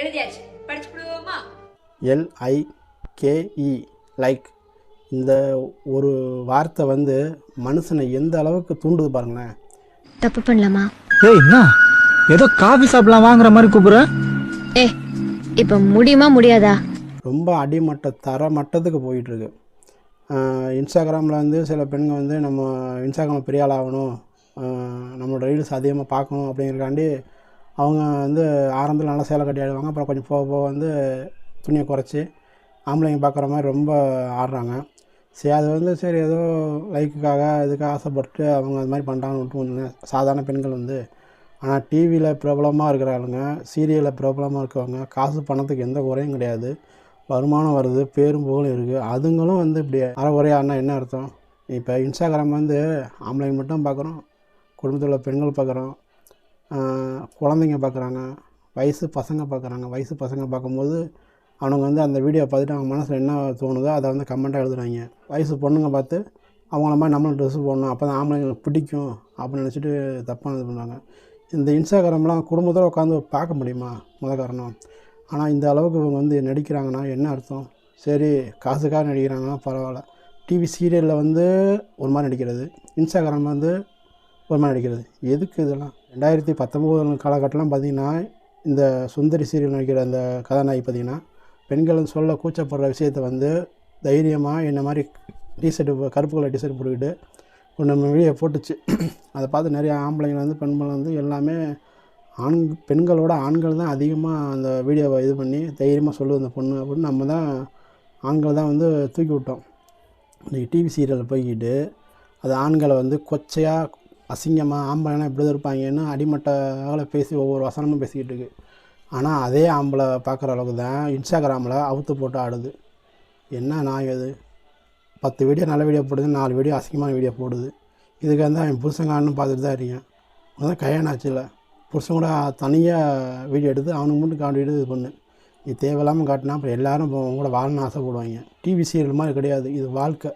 எழுதியாச்சு. படிச்சு விடுவோமா எல்ஐகேஇ லைக் இந்த ஒரு வார்த்தை வந்து மனுஷனை எந்த அளவுக்கு தூண்டுது பாருங்களேன். தப்பு பண்ணலாமா? ஏய் என்ன? ஏதோ காபி சாப்பிடலாம் வாங்குற மாதிரி கூப்பிடுற? ஏ இப்போ முடியுமா முடியாதா? ரொம்ப அடிமட்ட தர மட்டத்துக்கு போயிட்டுருக்கு இன்ஸ்டாகிராமில் வந்து சில பெண்கள் வந்து நம்ம இன்ஸ்டாகிராம் பெரிய ஆள் ஆகணும் ஆஹ் நம்மளோட ரீல்ஸ் அதிகமாக பார்க்கணும் அப்படிங்கிறக்காண்டி அவங்க வந்து ஆரம்பத்தில் நல்லா சேலை கட்டி ஆடுவாங்க அப்புறம் கொஞ்சம் போக போக வந்து துணியை குறைச்சி ஆம்பளைங்க பார்க்குற மாதிரி ரொம்ப ஆடுறாங்க. சரி அது வந்து சரி ஏதோ லைக்குக்காக இதுக்காக ஆசைப்பட்டு அவங்க அது மாதிரி பண்ணுறாங்கன்னு விட்டு கொஞ்சம் சாதாரண பெண்கள் வந்து ஆனால் டிவியில் பிரபலமாக இருக்கிற ஆளுங்க சீரியலில் பிரபலமாக இருக்கவங்க காசு பணத்துக்கு எந்த குறையும் கிடையாது. வருமானம் வருது பேரும் புகழும் இருக்குது அதுங்களும் வந்து இப்படி அறகுறையானா என்ன அர்த்தம்? இப்போ இன்ஸ்டாகிராம் வந்து ஆம்பளைங்க மட்டும் பார்க்குறோம் குடும்பத்தில் உள்ள பெண்கள் பார்க்குறோம் குழந்தைங்க பார்க்குறாங்க வயசு பசங்க பார்க்குறாங்க வயசு பசங்க பார்க்கும்போது அவனுங்க வந்து அந்த வீடியோ பார்த்துட்டு அவங்க மனசில் என்ன தோணுதோ அதை வந்து கமெண்ட்டாக எழுதுறாங்க. வயசு பொண்ணுங்க பார்த்து அவங்கள மாதிரி நம்மளும் ட்ரெஸ்ஸு போடணும் அப்போ தான் ஆம்பளைங்களுக்கு பிடிக்கும் அப்படின்னு நினச்சிட்டு தப்பாக இது பண்ணுவாங்க. இந்த இன்ஸ்டாகிராம்லாம் குடும்பத்தோடு உட்காந்து பார்க்க முடியுமா? முத காரணம். ஆனால் இந்த அளவுக்கு இவங்க வந்து நடிக்கிறாங்கன்னா என்ன அர்த்தம்? சரி காசுக்காக நடிக்கிறாங்கன்னா பரவாயில்ல. டிவி சீரியலில் வந்து ஒரு மாதிரி நடிக்கிறது இன்ஸ்டாகிராம் வந்து ஒரு மாதிரி நடிக்கிறது. எதுக்கு இதெல்லாம்? ரெண்டாயிரத்தி பத்தொம்போது காலகட்டம்லாம் பார்த்திங்கன்னா இந்த சுந்தரி சீரியல் நடிக்கிற அந்த கதாநாயகி பார்த்திங்கன்னா பெண்கள் சொல்ல கூச்சப்படுற விஷயத்தை வந்து தைரியமாக என்ன மாதிரி டிஷர்ட்டு கருப்பு கலர் டிஷர்ட் போட்டுக்கிட்டு ஒன்று நம்ம வீடியோ போட்டுச்சு. அதை பார்த்து நிறையா ஆம்பளைங்க வந்து பெண்கள் வந்து எல்லாமே ஆண் பெண்களோட ஆண்கள் தான் அதிகமாக அந்த வீடியோவை இது பண்ணி தைரியமாக சொல்லுது அந்த பொண்ணு அப்படின்னு நம்ம தான் ஆண்கள் தான் வந்து தூக்கி விட்டோம். இன்றைக்கி டிவி சீரியலில் போய்கிட்டு அது ஆண்களை வந்து கொச்சையாக அசிங்கமாக ஆம்பளைனா இப்படி தான் இருப்பாங்கன்னு அடிமட்டால பேசி ஒவ்வொரு வசனமும் பேசிக்கிட்டு இருக்கு. ஆனால் அதே ஆம்பளை பார்க்குற அளவுக்கு தான் இன்ஸ்டாகிராமில் அவுத்து போட்டு ஆடுது. என்ன நாய் அது? பத்து வீடியோ நல்ல வீடியோ போடுது நாலு வீடியோ அசிங்கமான வீடியோ போடுது. இதுக்கு வந்து அவன் புருஷங்கான்னு பார்த்துட்டு தான் இருக்கேன் அதான் கல்யாணம் ஆச்சுல்ல புருஷன் கூட தனியாக வீடியோ எடுத்து அவனுக்கு மட்டும் காட்டிட்டு இது பண்ணு. நீ தேவையில்லாமல் காட்டினா அப்புறம் எல்லோரும் இப்போ உன் கூட வாழணும்னு ஆசைப்படுவாங்க. டிவி சீரியல் மாதிரி கிடையாது. இது வாழ்க்கை.